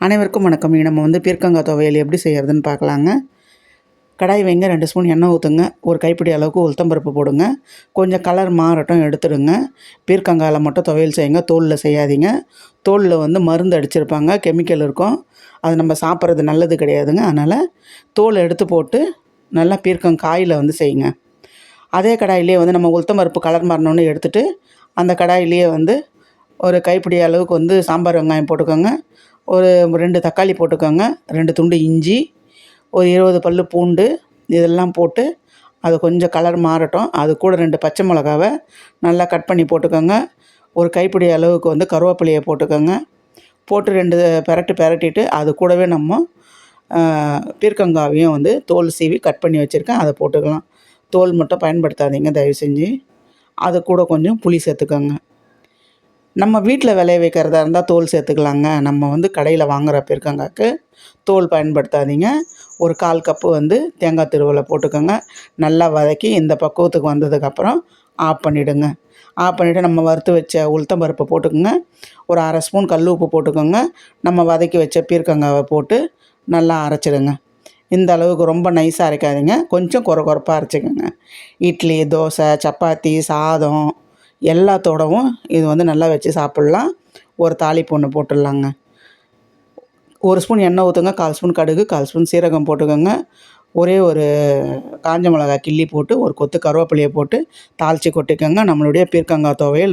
அனைவருக்கும் வணக்கம். நம்ம வந்து பீர்க்கங்காய் துவையல் எப்படி செய்கிறதுன்னு பார்க்கலாங்க. கடாய் வைங்க ரெண்டு ஸ்பூன் எண்ணெய் ஊற்றுங்க ஒரு கைப்பிடி அளவுக்கு உளுத்தம்பருப்பு போடுங்க. கொஞ்சம் கலர் மாறட்டும் எடுத்துடுங்க. பீர்க்கங்காயில் மட்டும் துவையல் செய்யுங்க. தோலில் செய்யாதீங்க. தோலில் வந்து மருந்து அடிச்சிருப்பாங்க. கெமிக்கல் இருக்கும். அது நம்ம சாப்பிட்றது நல்லது கிடையாதுங்க. அதனால் தோல் எடுத்து போட்டு நல்லா பீர்க்கங்காயில் வந்து செய்யுங்க. அதே கடாயிலே வந்து நம்ம உளுத்தம்பருப்பு கலர் மாறினோன்னு எடுத்துகிட்டு அந்த கடாயிலேயே வந்து ஒரு கைப்பிடி அளவுக்கு வந்து சாம்பார் வெங்காயம் போட்டுக்கோங்க. ஒரு ரெண்டு தக்காளி போட்டுக்கோங்க. ரெண்டு துண்டு இஞ்சி ஒரு இருபது பல் பூண்டு இதெல்லாம் போட்டு அது கொஞ்சம் கலர் மாறட்டும். அது கூட ரெண்டு பச்சை மிளகாவை நல்லா கட் பண்ணி போட்டுக்கோங்க. ஒரு கைப்பிடி அளவுக்கு வந்து கருவேப்பிலையை போட்டுக்கோங்க. போட்டு ரெண்டு பெரட்டு பெரட்டிட்டு அது கூடவே நம்ம பீர்க்கங்காவையும் வந்து தோல் சீவி கட் பண்ணி வச்சுருக்கேன். அதை போட்டுக்கலாம். தோல் மட்டும் பயன்படுத்தாதீங்க தயவு செஞ்சு. அது கூட கொஞ்சம் புளி சேர்த்துக்கோங்க. நம்ம வீட்டில் விளைய வைக்கிறதா இருந்தால் தோல் சேர்த்துக்கலாங்க. நம்ம வந்து கடையில் வாங்குகிற பீர்க்கங்காய்க்கு தோல் பயன்படுத்தாதீங்க. ஒரு கால் கப்பு வந்து தேங்காய் திருவலை போட்டுக்கோங்க. நல்லா வதக்கி இந்த பக்குவத்துக்கு வந்ததுக்கப்புறம் ஆஃப் பண்ணிவிடுங்க ஆஃப் பண்ணிவிட்டு நம்ம வறுத்து வச்ச உளுத்தம் பருப்பை போட்டுக்கோங்க. ஒரு அரை ஸ்பூன் கல் உப்பு போட்டுக்கோங்க. நம்ம வதக்கி வச்ச பீர்க்கங்காவை போட்டு நல்லா அரைச்சிடுங்க. இந்த அளவுக்கு ரொம்ப நைஸாக அரைக்காதீங்க. கொஞ்சம் குறை குறைப்பாக அரைச்சிக்கோங்க. இட்லி தோசை சப்பாத்தி சாதம் எல்லாத்தோடவும் இது வந்து நல்லா வச்சு சாப்பிட்லாம். ஒரு தாளிப்பு ஒன்று போட்டுடலாங்க. ஒரு ஸ்பூன் எண்ணெய் ஊற்றுங்க கால் ஸ்பூன் கடுகு கால் ஸ்பூன் சீரகம் போட்டுக்கோங்க. ஒரே ஒரு காஞ்ச மிளகா கிள்ளி போட்டு ஒரு கொத்து கருவேப்பிலையை போட்டு தாளித்து கொட்டிக்கோங்க. நம்மளுடைய பீர்க்கங்காய் துவையல்